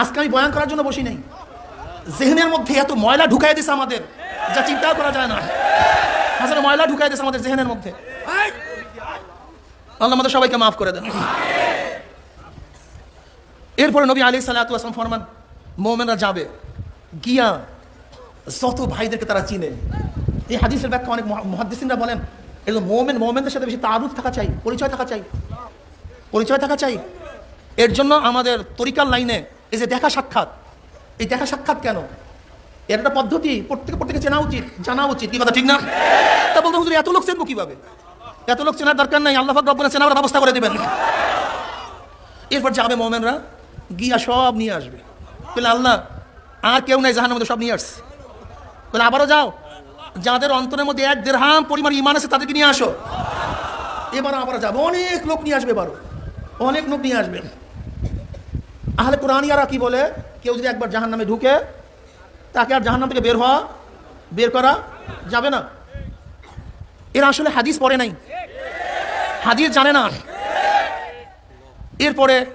আজকে আমি বয়ান করার জন্য বসি নাই। জেহেনের মধ্যে এত ময়লা ঢুকাই দিছে আমাদের, যা চিন্তাও করা যায় না। হাজার ময়লা ঢুকাই দিছে আমাদের জেহেনের মধ্যে। আল্লাহ আমাদের সবাইকে মাফ করে দেন। এরপরে নবী আলী সাল্লাহাম ফরমান, মোমেনরা যাবে। গিয়া যত ভাইদেরকে তারা চিনে। এই হাদিসের ব্যাখ্যা অনেক মহাদিসিনরা বলেন এগুলো মোমেন, মোমেনদের সাথে বেশি তারুফ থাকা চাই, পরিচয় থাকা চাই। পরিচয় থাকা চাই। এর জন্য আমাদের তরিকার লাইনে এই যে দেখা সাক্ষাৎ। এই দেখা সাক্ষাৎ কেন? এর একটা পদ্ধতি, প্রত্যেকে প্রত্যেকে চেনা উচিত, জানা উচিত। কি কথা, ঠিক না? তা বলতে হুজুর, এত লোক চেনবো কীভাবে? এত লোক চেনার দরকার নাই, আল্লাহ রব্বনা চেনার ব্যবস্থা করে দেবেন। এরপর যাবে মোমেনরা, গিয়া সব নিয়ে আসবে। বলে, আল্লাহ, আর কেউ নাই জাহানের মধ্যে সব নিয়ে আসছে। বলে, আবারও যাও। যাদের অন্তরের মধ্যে এক দেড়হাম পরিমাণ ইমান আছে, তাদেরকে নিয়ে আসো। এবার আবার যাবে। অনেক লোক নিয়ে আসবে এবারও। অনেক লোক নিয়ে আসবেন আহলে কোরআনিয়ারা কি বলে? কেউ যদি একবার জাহান নামে ঢুকে, তাকে আর জাহান নাম থেকে বের হওয়া, বের করা যাবে না। এরা আসলে হাদিস পড়ে নাই। হাদিস জানে না। এরপরে